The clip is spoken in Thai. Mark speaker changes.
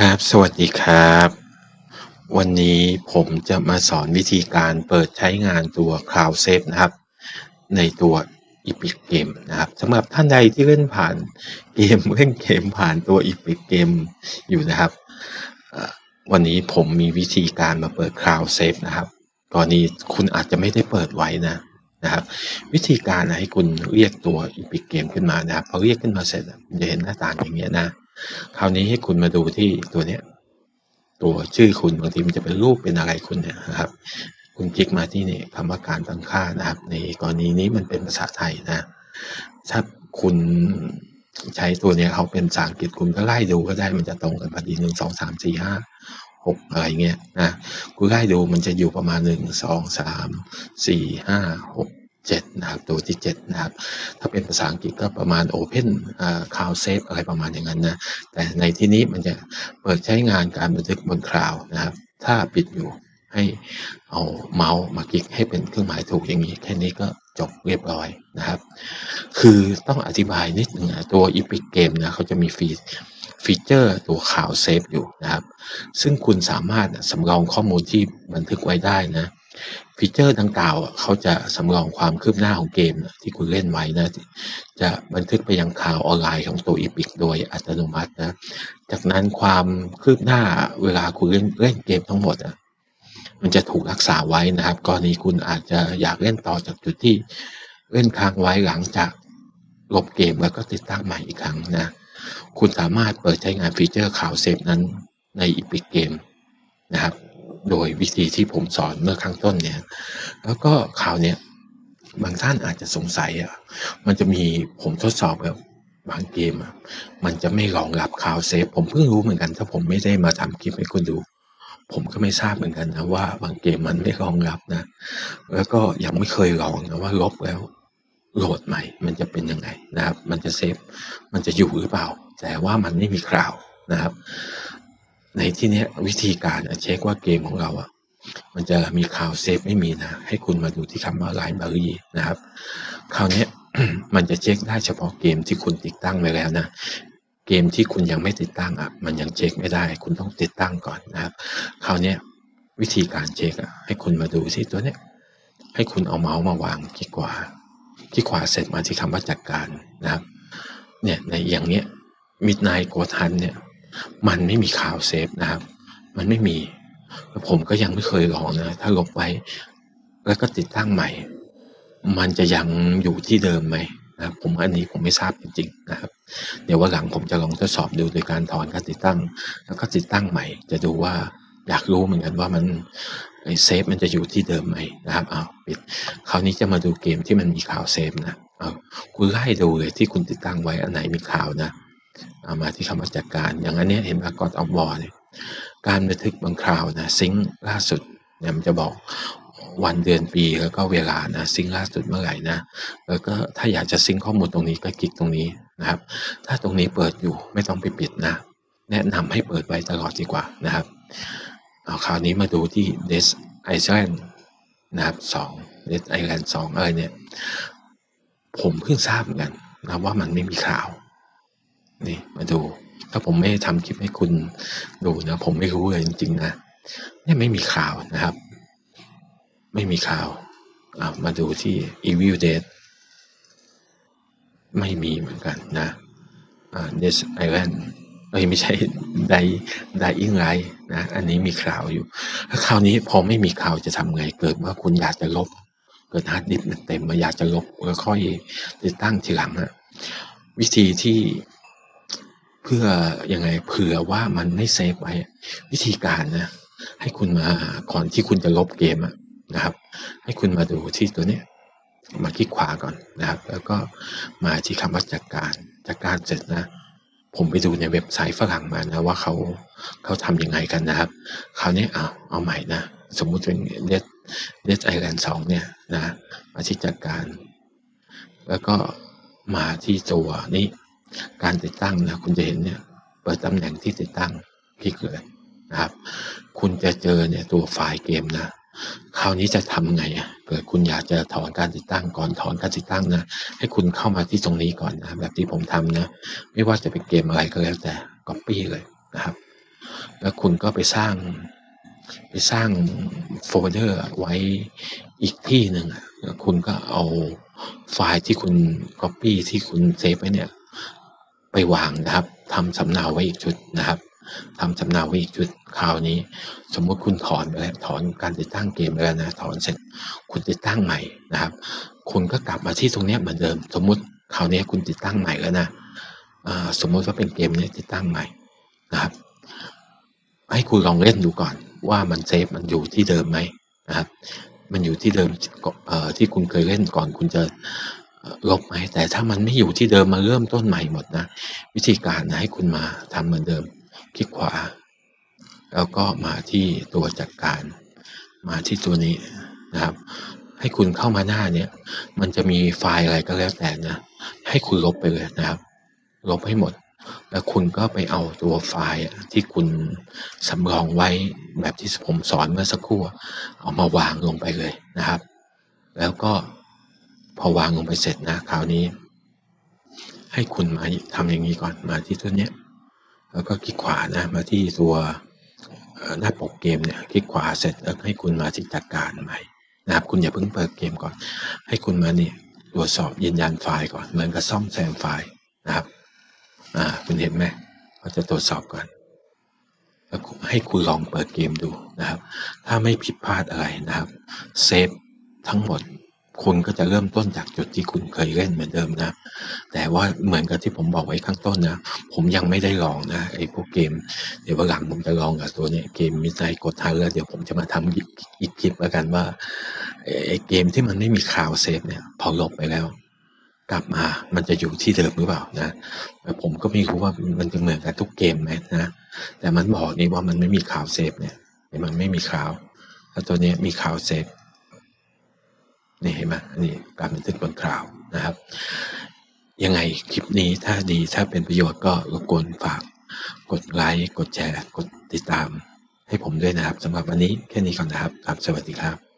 Speaker 1: ครับ สวัสดีครับ วันนี้ผมจะมาสอนวิธีการเปิดใช้งานตัว Cloud Safe นะครับ ในตัว Epic Game นะครับสำหรับท่านใดที่เล่นผ่านเกมเล่นเกมผ่านตัว Epic Game อยู่นะครับ วันนี้ผมมีวิธีการมาเปิด Cloud Safe นะครับกรณีคุณอาจจะไม่ได้เปิดไว้นะนะครับ วิธีการนะให้คุณเรียกตัว Epic Game ขึ้นมานะครับพอเรียกขึ้นมาเสร็จคุณจะเห็นหน้าต่างอย่างเงี้ยนะ คราวนี้ให้คุณมาดูที่ตัวเนี้ย ตัวชื่อคุณบางทีมันจะเป็นรูปเป็นอะไรคุณเนี่ยนะครับ คุณคลิกมาที่นี่คำว่าการตั้งค่านะครับ ในกรณีนี้มันเป็นภาษาไทยนะ ถ้าคุณใช้ตัวเนี้ยเขาเป็นภาษาอังกฤษคุณก็ไล่ดูก็ได้มันจะตรงกันพอดีหนึ่งสองสามสี่ห้าหกอะไรเงี้ยนะคุณไล่ดูมันจะอยู่ประมาณหนึ่งสองสามสี่ห้าหก เจ็ดนะครับตัวที่เจ็ดนะครับถ้าเป็นภาษาอังกฤษก็ประมาณ Open อ่า Cloud Safe อะไรประมาณอย่างนั้นนะแต่ในที่นี้มันจะเปิดใช้งานการบันทึกบนคลาวนะครับ ถ้าปิดอยู่ให้เอาเมาส์มาคลิกให้เป็นเครื่องหมายถูกอย่างนี้ แค่นี้ก็จบเรียบร้อยนะครับ คือต้องอธิบายนิดหนึ่งนะตัว Epic Game นะเขาจะมีฟีฟีเจอร์ตัวข่าวเซฟอยู่นะครับ ซึ่งคุณสามารถสำรองข้อมูลที่บันทึกไว้ได้นะ ฟีเจอร์ดังกล่าวเขาจะสำรองความคืบหน้าของเกมที่คุณเล่นไว้นะ จะบันทึกไปยังข่าวออนไลน์ของตัว Epic โดยอัตโนมัตินะ จากนั้นความคืบหน้าเวลาคุณเล่นเล่นเกมทั้งหมดอะมันจะถูกรักษาไว้นะครับ กรณีคุณอาจจะอยากเล่นต่อจากจุดที่เล่นค้างไว้หลังจากลบเกมแล้วก็ติดตั้งใหม่อีกครั้งนะ คุณสามารถเปิดใช้งานฟีเจอร์ข่าวเซฟนั้นใน Epic Game นะครับ โดยวิธีที่ผมสอนเมื่อข้างต้นเนี่ย แล้วก็ข่าวเนี้ยบางท่านอาจจะสงสัยอะ มันจะมีผมทดสอบแล้วบางเกมอะ มันจะไม่รองรับข่าวเซฟ ผมเพิ่งรู้เหมือนกัน ถ้าผมไม่ได้มาทำคลิปให้คุณดู ผมก็ไม่ทราบเหมือนกันนะว่าบางเกมมันไม่รองรับนะ แล้วก็ยังไม่เคยลองนะว่าลบแล้วโหลดใหม่ มันจะเป็นยังไงนะครับ มันจะเซฟ มันจะอยู่หรือเปล่า แต่ว่ามันไม่มีคราวนะครับ ในที่นี้วิธีการเช็คว่าเกมของเราอะมันจะมีข่าวเซฟไม่มีนะ ให้คุณมาดูที่คำว่า library นะครับ คราวนี้มันจะเช็คได้เฉพาะเกมที่คุณติดตั้งไว้แล้วนะ เกมที่คุณยังไม่ติดตั้งอะ มันยังเช็คไม่ได้ คุณต้องติดตั้งก่อนนะครับ คราวนี้วิธีการเช็คอะ ให้คุณมาดูที่ตัวเนี้ย ให้คุณเอาเมาส์มาวางคลิกขวาคลิกขวาเสร็จมาที่คำว่าจัดการนะครับ เนี่ยในอย่างเนี้ย Midnight Ghost Hunt เนี่ย มันไม่มีข่าวเซฟนะครับ มันไม่มี ผมก็ยังไม่เคยลองนะ ถ้าลบไว้ แล้วก็ติดตั้งใหม่ มันจะยังอยู่ที่เดิมไหมนะครับผมอันนี้ผมไม่ทราบจริงๆนะครับ เดี๋ยววันหลังผมจะลองทดสอบดูโดยการถอนการติดตั้ง แล้วก็ติดตั้งใหม่ จะดูว่าอยากรู้เหมือนกันว่ามันเซฟมันจะอยู่ที่เดิมไหมนะครับเอาปิดคราวนี้จะมาดูเกมที่มันมีข่าวเซฟนะเอาคุณไล่ดูเลยที่คุณติดตั้งไว้อันไหนมีข่าวนะามาที่คำว่าจัดการ อย่างอันเนี้ยเห็นปรากฏเอาบอเนี่ยการบันทึกบางคราวนะซิงล่าสุดเนี่ยมันจะบอกวันเดือนปีแล้วก็เวลานะซิงล่าสุดเมื่อไหร่นะแล้วก็ถ้าอยากจะซิงข้อมูลตรงนี้ก็คลิกตรงนี้นะครับ ถ้าตรงนี้เปิดอยู่ไม่ต้องไปปิดนะ แนะนำให้เปิดไว้ตลอดดีกว่านะครับเอาคราวนี้มาดูที่ Des Island นะครับสอง Des Island สองอะไรเนี่ย ผมเพิ่งทราบเหมือนกันนะว่ามันไม่มีข่าว นี่มาดู ถ้าผมไม่ได้ทำคลิปให้คุณดูนะผมไม่รู้เลยจริงๆนะเนี่ยไม่มีข่าวนะครับ ไม่มีข่าวามาดูที่ Evil Dead ไม่มีเหมือนกันนะอ่า Dead Island เอ้ยไม่ใช่ Die Dying Light นะ อันนี้มีข่าวอยู่แล้วคราวนี้พอไม่มีข่าวจะทำไง เกิดว่าคุณอยากจะลบ เกิดฮาร์ดดิสก์มันเต็มมาอยากจะลบแล้วค่อยติดตั้งทีหลังอะวิธีที่ เพื่อยังไงเผื่อว่ามันไม่เซฟไว้วิธีการนะให้คุณมาก่อนที่คุณจะลบเกมนะครับ ให้คุณมาดูที่ตัวเนี้ยมาคลิกขวาก่อนนะครับ แล้วก็มาที่คำว่าจัดการจัดการเสร็จนะ ผมไปดูในเว็บไซต์ฝรั่งมานะว่าเขาเขาทำยังไงกันนะครับคราวนี้เอาเอาใหม่นะ สมมุติเป็นเดดเดดไอแลนด์สองเนี่ยนะมาที่จัดการ แล้วก็มาที่ตัวนี้ การติดตั้งนะคุณจะเห็นเนี่ยเปิดตำแหน่งที่ติดตั้งคลิกเลยนะครับ คุณจะเจอเนี่ยตัวไฟล์เกมนะคราวนี้จะทำไงอะเกิดคุณอยากจะถอนการติดตั้งก่อนถอนการติดตั้งนะให้คุณเข้ามาที่ตรงนี้ก่อนนะแบบที่ผมทำนะไม่ว่าจะเป็นเกมอะไรก็แล้วแต่ copy เลยนะครับ แล้วคุณก็ไปสร้างไปสร้างโฟลเดอร์ไว้อีกที่หนึ่งคุณก็เอาไฟล์ที่คุณ Copy ที่คุณเซฟไว้เนี่ย ไปวางนะครับทำสำเนาไว้อีกชุดนะครับทำสำเนาไว้อีกชุดคราวนี้ สมมุติคุณถอนไปแล้วถอนการติดตั้งเกมไปแล้วนะถอนเสร็จคุณติดตั้งใหม่นะครับ คุณก็กลับมาที่ตรงนี้เหมือนเดิม สมมุติคราวนี้คุณติดตั้งใหม่แล้วนะสมมุติว่าเป็นเกมนี้ติดตั้งใหม่นะครับ ให้คุณลองเล่นดูก่อน ว่ามันเซฟมันอยู่ที่เดิมไหมนะครับ มันอยู่ที่เดิมที่คุณเคยเล่นก่อนคุณจะ ลบไหมแต่ถ้ามันไม่อยู่ที่เดิมมาเริ่มต้นใหม่หมดนะ วิธีการนะให้คุณมาทำเหมือนเดิม คลิกขวา แล้วก็มาที่ตัวจัดการ มาที่ตัวนี้นะครับ ให้คุณเข้ามาหน้าเนี้ยมันจะมีไฟล์อะไรก็แล้วแต่นะให้คุณลบไปเลยนะครับ ลบให้หมด แล้วคุณก็ไปเอาตัวไฟล์ที่คุณสำรองไว้แบบที่ผมสอนเมื่อสักครู่เอามาวางลงไปเลยนะครับ แล้วก็ พอวางลงไปเสร็จนะคราวนี้ ให้คุณมาทำอย่างนี้ก่อนมาที่ตัวเนี้ย แล้วก็คลิกขวานะมาที่ตัวหน้าปกเกมเนี่ยคลิกขวาเสร็จแล้วให้คุณมาที่จัดการใหม่นะครับคุณอย่าเพิ่งเปิดเกมก่อน ให้คุณมานี่ตรวจสอบยืนยันไฟล์ก่อนเหมือนกับซ่อมแซมไฟล์นะครับอ่าคุณเห็นไหมเขาจะตรวจสอบก่อนแล้วให้คุณลองเปิดเกมดูนะครับ ถ้าไม่ผิดพลาดอะไรนะครับเซฟทั้งหมด คุณก็จะเริ่มต้นจากจุดที่คุณเคยเล่นเหมือนเดิมนะ แต่ว่าเหมือนกับที่ผมบอกไว้ข้างต้นนะ ผมยังไม่ได้ลองนะไอ้พวกเกม เดี๋ยววันหลังผมจะลองกับตัวเนี้ยเกมมิสไนกดทันแล้วเดี๋ยวผมจะมาทำอีกอีกคลิปแล้วกันว่าไอ้เกมที่มันไม่มีคลาวเซฟเนี่ย พอลบไปแล้ว กลับมามันจะอยู่ที่เดิมหรือเปล่านะผมก็ไม่รู้ว่ามันจะเหมือนกับทุกเกมไหมนะแต่มันบอกนี่ว่ามันไม่มีคลาวเซฟเนี่ยมันไม่มีคลาวแล้วตัวนี้มีคลาวเซฟ นี่เห็นไหมอันนี่การบันทึกบนคลาวนะครับ ยังไงคลิปนี้ถ้าดีถ้าเป็นประโยชน์ก็รบกวนฝาก กดไลค์กดแชร์ กดติดตามให้ผมด้วยนะครับสำหรับวันนี้แค่นี้ก่อนนะครับครับ สวัสดีครับ